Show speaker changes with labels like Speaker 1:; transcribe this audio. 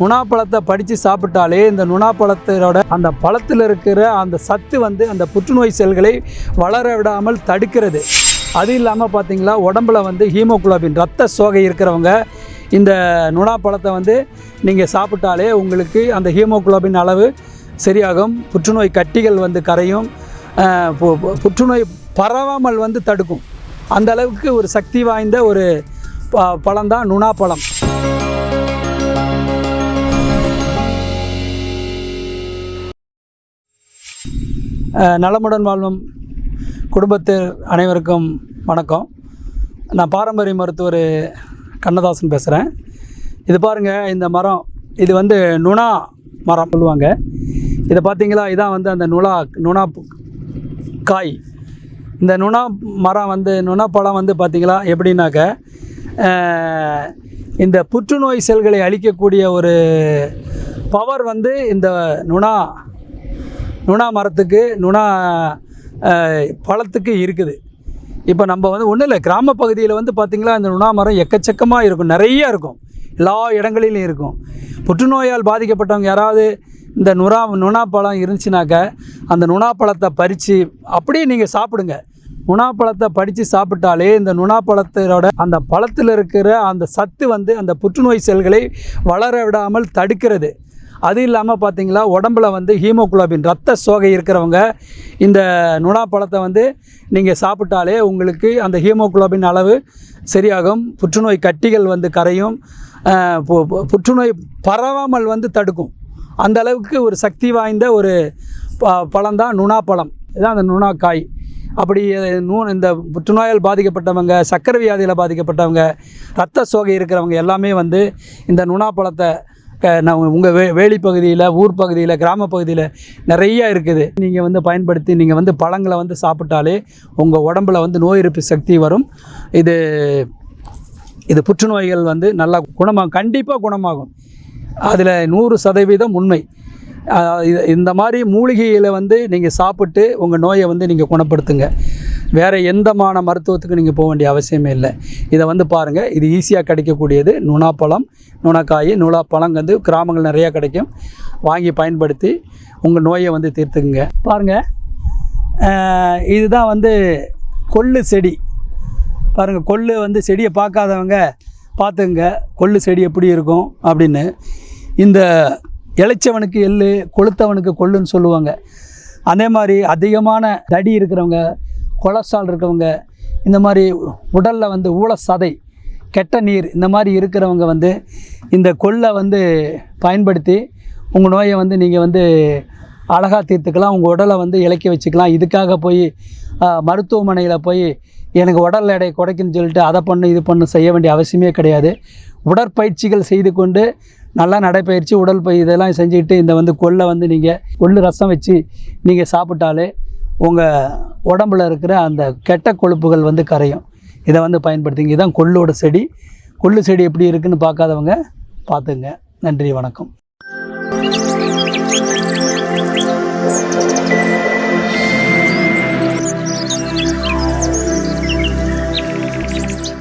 Speaker 1: நுணாப்பழத்தை படித்து சாப்பிட்டாலே இந்த நுணாப்பழத்தோட அந்த பழத்தில் இருக்கிற அந்த சத்து வந்து அந்த புற்றுநோய் செல்களை வளர விடாமல் தடுக்கிறது. அது இல்லாமல் பார்த்திங்களா உடம்புல வந்து ஹீமோகுளோபின் ரத்த சோகை இருக்கிறவங்க இந்த நுணாப்பழத்தை வந்து நீங்கள் சாப்பிட்டாலே உங்களுக்கு அந்த ஹீமோகுளோபின் அளவு சரியாகும். புற்றுநோய் கட்டிகள் வந்து கரையும். பு- புற்றுநோய் பரவாமல் வந்து தடுக்கும். அந்த அளவுக்கு ஒரு சக்தி வாய்ந்த ஒரு ப பழம்தான் நுணாப்பழம். நலமுடன் வாழும் குடும்பத்து அனைவருக்கும் வணக்கம். நான் பாரம்பரிய மருத்துவர் கண்ணதாசன் பேசுகிறேன் இது பாருங்கள் இந்த மரம் இது வந்து நுணா மரம் சொல்லுவாங்க. இதை பார்த்தீங்களா? இதான் வந்து அந்த நுணா நுணா காய். இந்த நுணா மரம் வந்து நுணா பழம் வந்து பார்த்திங்களா? எப்படின்னாக்க இந்த புற்றுநோய் செல்களை அழிக்கக்கூடிய ஒரு பவர் வந்து இந்த நுணா நுணா மரத்துக்கு நுணா பழத்துக்கு இருக்குது. இப்போ நம்ம வந்து ஒன்றும் இல்லை கிராம பகுதியில் வந்து பார்த்திங்களா இந்த நுணா மரம் எக்கச்சக்கமாக இருக்கும் நிறைய இருக்கும். எல்லா இடங்களிலும் இருக்கும். புற்றுநோயால் பாதிக்கப்பட்டவங்க யாராவது இந்த நுணா நுணா பழம் இருந்துச்சுனாக்கா அந்த நுணா பழத்தை பறித்து அப்படியே நீங்கள் சாப்பிடுங்க. நுணா பழத்தை படித்து சாப்பிட்டாலே இந்த நுணா பழத்தோட அந்த பழத்தில் இருக்கிற அந்த சத்து வந்து அந்த புற்றுநோய் செல்களை வளர விடாமல் தடுக்கிறது. அது இல்லாமல் பார்த்தீங்களா உடம்புல வந்து ஹீமோகுளோபின் ரத்த சோகை இருக்கிறவங்க இந்த நுணா பழத்தை வந்து நீங்கள் சாப்பிட்டாலே உங்களுக்கு அந்த ஹீமோகுளோபின் அளவு சரியாகும். புற்றுநோய் கட்டிகள் வந்து கரையும். புற்றுநோய் பரவாமல் வந்து தடுக்கும். அந்த அளவுக்கு ஒரு சக்தி வாய்ந்த ஒரு ப பழம்தான் நுணா பழம் இதுதான் அந்த நுணா காய் அப்படி நூ இந்த புற்றுநோயால் பாதிக்கப்பட்டவங்க சக்கரை வியாதியில் பாதிக்கப்பட்டவங்க ரத்த சோகை இருக்கிறவங்க எல்லாமே வந்து இந்த நுணா பழத்தை நான் உங்கள் வே வேலி பகுதியில் ஊர் பகுதியில் கிராம பகுதியில் நிறையா இருக்குது. நீங்கள் வந்து பயன்படுத்தி நீங்கள் வந்து பழங்களை வந்து சாப்பிட்டாலே உங்கள் உடம்புல வந்து நோய் எதிர்ப்பு சக்தி வரும். இது இது புற்றுநோய்கள் வந்து நல்லா குணமாகும் கண்டிப்பாக குணமாகும். அதில் நூறு சதவீதம் உண்மை. இது- இந்த மாதிரி மூலிகையில் வந்து நீங்கள் சாப்பிட்டு உங்கள் நோயை வந்து நீங்கள் குணப்படுத்துங்க. வேறு எந்தமான மருத்துவத்துக்கு நீங்கள் போக வேண்டிய அவசியமே இல்லை. இதை வந்து பாருங்கள் இது ஈஸியாக கிடைக்கக்கூடியது. நுணாப்பழம் நுணக்காய் நுணாப்பழம் வந்து கிராமங்கள் நிறையா கிடைக்கும். வாங்கி பயன்படுத்தி உங்கள் நோயை வந்து தீர்த்துக்குங்க. பாருங்கள் இதுதான் வந்து கொள்ளு செடி. பாருங்கள் கொள்ளு வந்து செடியை பார்க்காதவங்க பார்த்துங்க கொள்ளு செடி எப்படி இருக்கும் அப்படின்னு. இந்த இளைச்சவனுக்கு எள்ளு கொளுத்தவனுக்கு கொள்ளுன்னு சொல்லுவாங்க. அதே மாதிரி அதிகமான தடி இருக்கிறவங்க கொலஸ்ட்ரால் இருக்கவங்க இந்த மாதிரி உடலில் வந்து ஊழ சதை கெட்ட நீர் இந்த மாதிரி இருக்கிறவங்க வந்து இந்த கொள்ளை வந்து பயன்படுத்தி உங்கள் நோயை வந்து நீங்கள் வந்து அழகாக தீர்த்துக்கலாம் உங்கள் உடலை வந்து இலக்கி வச்சுக்கலாம். இதுக்காக போய் மருத்துவமனையில் போய் எனக்கு உடல் எடை குறைக்குன்னு சொல்லிட்டு அதை பண்ணு இது பண்ணு செய்ய வேண்டிய அவசியமே கிடையாது. உடற்பயிற்சிகள் செய்து கொண்டு நல்லா நடைப்பயிற்சி உடல் பயிர் இதெல்லாம் செஞ்சுக்கிட்டு இந்த வந்து கொள்ளை வந்து நீங்கள் கொள்ளு ரசம் வச்சு நீங்கள் சாப்பிட்டாலே உங்கள் உடம்புல இருக்கிற அந்த கெட்ட கொழுப்புகள் வந்து கரையும். இதை வந்து பயன்படுத்திங்க. இதுதான் கொள்ளோட செடி. கொள்ளு செடி எப்படி இருக்குன்னு பார்க்காதவங்க பார்த்துங்க. நன்றி வணக்கம்.